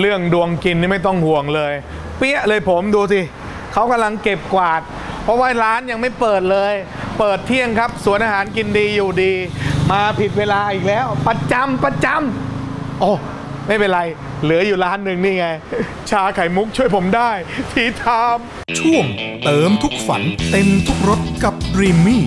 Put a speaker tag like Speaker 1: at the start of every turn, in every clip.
Speaker 1: เรื่องดวงกินนี่ไม่ต้องห่วงเลย เปี้ยเลยผมดูสิเขากำลังเก็บกวาด เพราะว่าร้านยังไม่เปิดเลย เปิดเที่ยงครับสวนอาหารกินดีอยู่ดี มาผิดเวลาอีกแล้ว ประจำประจำโอ้ไม่เป็นไร เหลืออยู่ร้านหนึ่งนี่ไง ชาไข่มุกช่วยผมได้ ทีทาม
Speaker 2: ช่วงเติมทุกฝันเต็มทุกรสกับดรีมมี่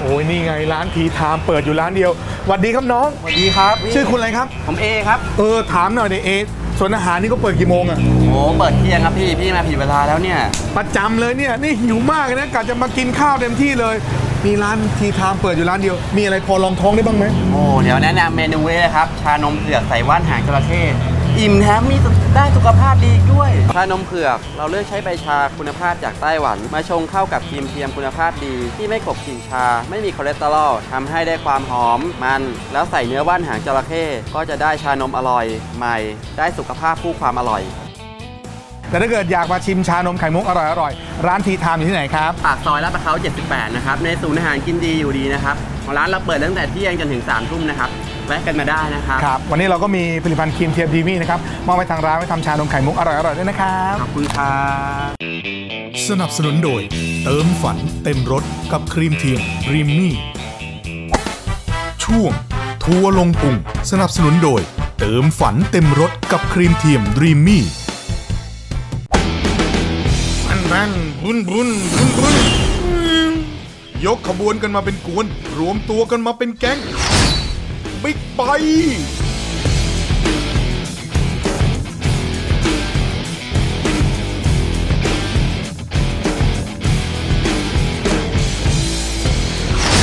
Speaker 1: โอ้ยนี่ไงร้านทีไทามเปิดอยู่ร้านเดียวสวัสดีครับน้อง
Speaker 3: สวัสดีครับ
Speaker 1: ชื่อคุณอะไรครับ
Speaker 3: ผมเอครับ
Speaker 1: เออถามหน่อยเดเอ สวนอาหารนี่ก็เปิดกี่โมงอะ
Speaker 3: โอ้เปิดเที่ยงครับพี่ พี่มาผิดเวลาแล้วเนี่ย
Speaker 1: ประจำเลยเนี่ย นี่หิวมากเลยนะกะจะมากินข้าวเต็มที่เลย มีร้านทีไทามเปิดอยู่ร้านเดียว มีอะไรพอลองท้องได้บ้างไหม
Speaker 3: โอ้เดี๋ยวแนะนำเมนูเลยนะครับ ชานมเผือกใส่ว่านหางจระเข้ อิ่มแถมมีได้สุขภาพดีอีกด้วยชานมเผือก เราเลือกใช้ใบชาคุณภาพจากไต้หวัน มาชงเข้ากับครีมเทียมคุณภาพดี ที่ไม่กลบกลิ่นชา ไม่มีคอเลสเตอรอลทำให้ได้ความหอมมัน แล้วใส่เนื้อว่านหางจระเข้ก็จะได้ชานมอร่อยใหม่ ได้สุขภาพคู่ความอร่อย
Speaker 1: แต่ถ้าเกิดอยากมาชิมชานมไข่มุกอร่อยๆ ร้านทีไทามอยู่ที่ไหนครับ
Speaker 3: ปากซอยลาดพร้าว78 นะครับ ในศูนย์อาหารกินดีอยู่ดีนะครับ ของร้านเราเปิดตั้งแต่เที่ยงจนถึง3ทุ่มนะครับ แวะกันมาได้นะครับ
Speaker 1: ครับ วันนี้เราก็มีผลิตภัณฑ์ครีมเทียมดีมี่นะครับมอบไปทางร้านไว้ทำชานมไข่มุกอร่อยๆด้วยนะครับ
Speaker 3: ขอบคุณครับ
Speaker 2: สนับสนุนโดย เติมฝันเต็มรสกับครีมเทียมดรีมมี่ ช่วง ทัวร์ลงพุงสนับสนุนโดย เติมฝันเต็มรสกับครีมเทียมดรีมมี่
Speaker 1: อันนั้นบุญบุญบุญบุญยกขบวนกันมาเป็นกวน รวมตัวกันมาเป็นแก๊ง บิ๊กไบ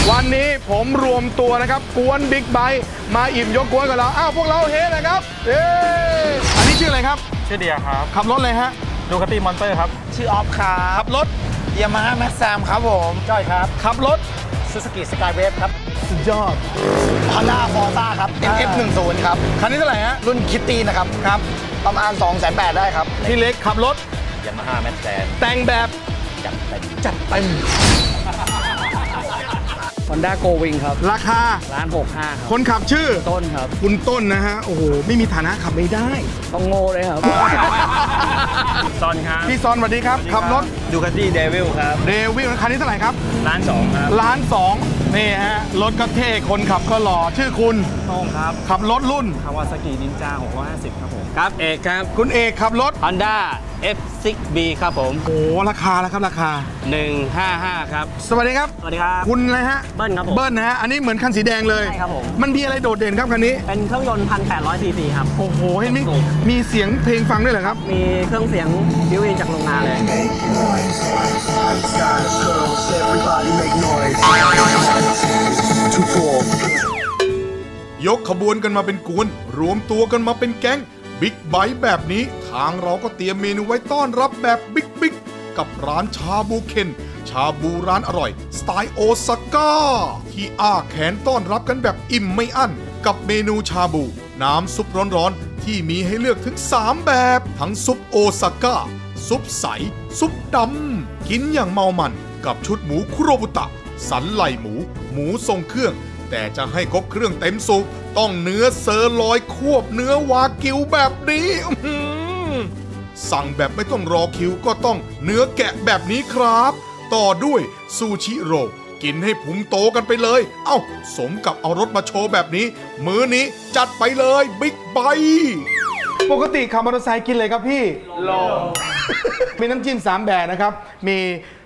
Speaker 1: วันนี้ผมรวมตัวนะครับ กวนบิ๊กไบค์มาอิ่มยกกวนกับเรา อ้าว พวกเราเฮนะครับเอ้อันนี้ชื่ออะไรครับ
Speaker 4: ชื่อเดียครับ
Speaker 1: ขับรถเลยฮะ
Speaker 4: ดูคาตี้มอนเตอร์ครับ
Speaker 5: ชื่อออฟครับ
Speaker 1: ขับรถ
Speaker 5: ยามาฮ่าแม็กซมครับผม จ้อยครับ
Speaker 1: ขับรถ
Speaker 5: ซูซูกิสกายเวฟครับ
Speaker 1: สุดยอด
Speaker 5: ฮอนด้าฟอร์ซ่าครับ NF10 ครับ
Speaker 1: คันนี้เท่าไหร่ฮะ
Speaker 5: รุ่นคิตตี้นะครับ ครับ ประมาณ2 8 0 0 0ได้ครับ
Speaker 1: พี่เล็กขับรถ
Speaker 5: ยามาฮ่าแม็กแซม
Speaker 1: แต่งแบบ
Speaker 5: จัดเต็ม
Speaker 1: จัดเต็ม
Speaker 6: ฮอนด้าโกวิงครับ
Speaker 1: ราคา
Speaker 6: ร้าน65ครับ
Speaker 1: คนขับชื่อ
Speaker 6: ต้นครับ
Speaker 1: คุณต้นนะฮะ โอ้โห ไม่มีฐานะขับไม่ได้
Speaker 6: ต้องโง่เลยครับ
Speaker 4: ซอนครับ
Speaker 1: พี่ซอนสวัสดีครับ ขับรถ
Speaker 4: ดูคาตี้เดวิลครับ
Speaker 1: เดวิลคันนี้เท่าไหร่ครับ
Speaker 4: ร้านสองครับ
Speaker 1: ล้านสองนี่ฮะ รถก็เท่ คนขับก็หล่อ ชื่อคุณ
Speaker 4: โต้งครับ
Speaker 1: ขับรถรุ่น
Speaker 4: คาวาซากินินจา650 ครับผม
Speaker 6: ครับ เอกครับ
Speaker 1: คุณเอกขับรถ
Speaker 6: Honda F6B ครับผม
Speaker 1: โอ้โหราคาแล้วครับราคา
Speaker 6: 155 ครับ
Speaker 1: สวัสดีครับ
Speaker 6: สวัสดีครับ
Speaker 1: คุณอะไรฮะ
Speaker 6: เบิ้ลครับผม
Speaker 1: เบิ้ลนะฮะ อันนี้เหมือนคันสีแดงเลย
Speaker 6: ใช่ครับผม
Speaker 1: มันมีอะไรโดดเด่นครับคันนี้
Speaker 6: เป็นเครื่องยนต์ 1,800ซีซีครับ
Speaker 1: โอ้โห เห็นไหมมีเสียงเพลงฟังด้วยเหรอครับ
Speaker 6: มีเครื่องเสียงบิวอินจากโรงงานเลย
Speaker 2: ยกขบวนกันมาเป็นกวน รวมตัวกันมาเป็นแก๊ง บิ๊กไบค์แบบนี้ ทางเราก็เตรียมเมนูไว้ต้อนรับแบบบิ๊กบิ๊กกับร้านชาบูเคน ชาบูร้านอร่อย สไตล์โอซาก้า ที่อ้าแขนต้อนรับกันแบบอิ่มไม่อั้น กับเมนูชาบู น้ำซุปร้อนๆ ที่มีให้เลือกถึง 3 แบบ ทั้งซุปโอซาก้า ซุปใส ซุปดำ กินอย่างเมามันกับชุดหมูคุโรบุตะ สันไหลหมู หมูทรงเครื่อง แต่จะให้ครบเครื่องเต็มสูบต้องเนื้อเซอร์ลอยควบเนื้อวากิวแบบนี้สั่งแบบไม่ต้องรอคิวก็ต้องเนื้อแกะแบบนี้ครับ ต่อด้วยซูชิโรกินให้พุงโตกันไปเลย เอ้า สมกับเอารถมาโชว์แบบนี้ มื้อนี้จัดไปเลยบิ๊กไบ
Speaker 1: ปกติขับมอเตอร์ไซค์กินเลยครับพี่โลมีน้ำจิ้ม3 แบบนะครับ มี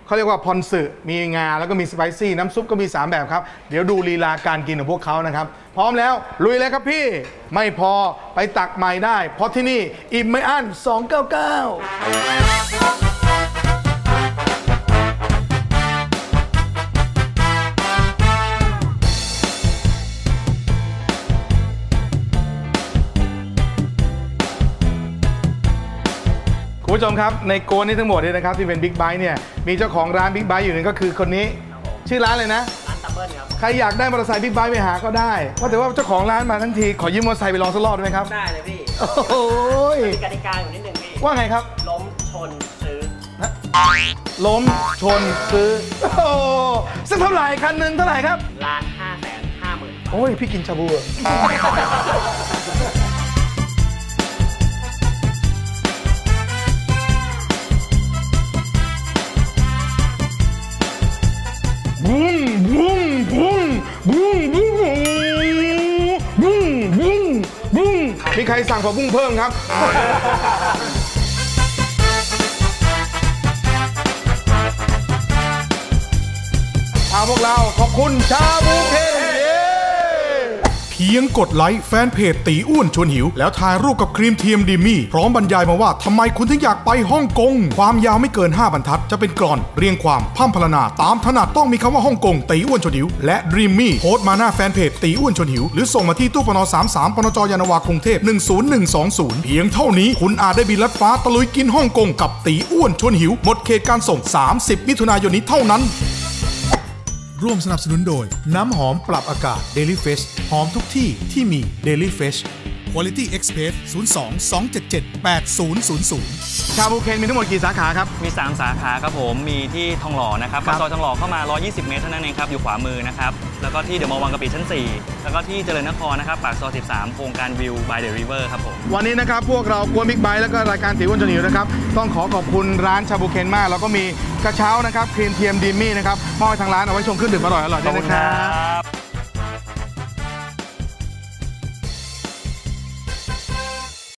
Speaker 1: เขาเรียกว่าพอนสึมีงา แล้วก็มีสไปซี่ น้ำซุปก็มี 3 แบบครับ เดี๋ยวดูลีลาการกินของพวกเขานะครับ พร้อมแล้ว ลุยเลยครับพี่ ไม่พอไปตักใหม่ได้ เพราะที่นี่อิ่มไม่อั้น 299 ผู้ชมครับในโกนนี้ทั้งหมดเนี่ยนะครับที่เป็นบิ๊กไบค์เนี่ยมีเจ้าของร้านบิ๊กไบค์อยู่หนึ่งก็คือคนนี้ ชื่อร้านเลยนะ ร้านตับเบิลครับ ใครอยากได้มอเตอร์ไซค์บิ๊กไบค์ไปหาก็ได้ว่าแต่ว่าเจ้าของร้านมาทั้งทีขอยืมมอเตอร์ไซค์ไปลองสักรอบได้ไหมครับ
Speaker 6: ได้เลยพี่
Speaker 1: โอ้โหย
Speaker 6: มีกติกาอยู่นิดนึงพี่
Speaker 1: ว่าไงครับ
Speaker 6: ล้มชนซื้อ
Speaker 1: ล้มชนซื้อ โอ้โหสักเท่าไหร่คันหนึ่งเท่าไหร่ครับ
Speaker 6: ล้านห้าแสนห้าหมื่น
Speaker 1: โอ้ยพี่กินชาบูอะ ใครสั่งผักบุ้งเพิ่มครับ เอาพวกเราขอบคุณชาบูเค
Speaker 2: พียงกดไลค์แฟนเพจตีอ้วนชวนหิว แล้วถ่ายรูปกับครีมเทียมดิมี่พร้อมบรรยายมาว่าทำไมคุณถึงอยากไปฮ่องกง ความยาวไม่เกิน 5 บรรทัด จะเป็นกรอน เรียงความพร่ำพรนา ตามถนัดต้องมีคำว่าฮ่องกงตีอ้วนชวนหิว และดรีมมี่โพสต์มาหน้าแฟนเพจตีอ้วนชวนหิว หรือส่งมาที่ตู้ปน33ปนจยานนาวากรุงเทพ 10120 เพียงเท่านี้คุณอาจได้บินลัดฟ้าตะลุยกินฮ่องกงกับตีอ้วนชวนหิวหมดเขตการส่ง 30 มิถุนายนนี้เท่านั้น ร่วมสนับสนุนโดย น้ำหอมปรับอากาศ Daily Fresh หอมทุกที่ที่มี Daily Fresh Quality Express 02 277 8000
Speaker 1: ชาบูเคนมีทั้งหมดกี่สาขาครับ
Speaker 4: มี 3 สาขาครับผม มีที่ทองหล่อนะครับ
Speaker 1: ครั
Speaker 4: ปา
Speaker 1: บ
Speaker 4: กซอยทองหล่อเข้ามา 120 เมตรเท่านั้นเองครับ อยู่ขวามือนะครับ แล้วก็ที่เดอะมอลล์วังกะปิชั้น 4 แล้วก็ที่เจริญนครนะครับ ปากซอย 13 โครงการวิว by the river ครับผม
Speaker 1: วันนี้นะครับ พวกเรากวนบิ๊กไบค์แล้วก็รายการตีอ้วนจนหิวนะครับ ต้องขอขอบคุณร้านชาบูเคนมาก แล้วก็มีกระเช้านะครับครีมเทียมดิมมี่นะครับมอบให้ทางร้านเอาไว้ชมเครื่องดื่มอร่อยๆด้วยนะครับ
Speaker 4: บ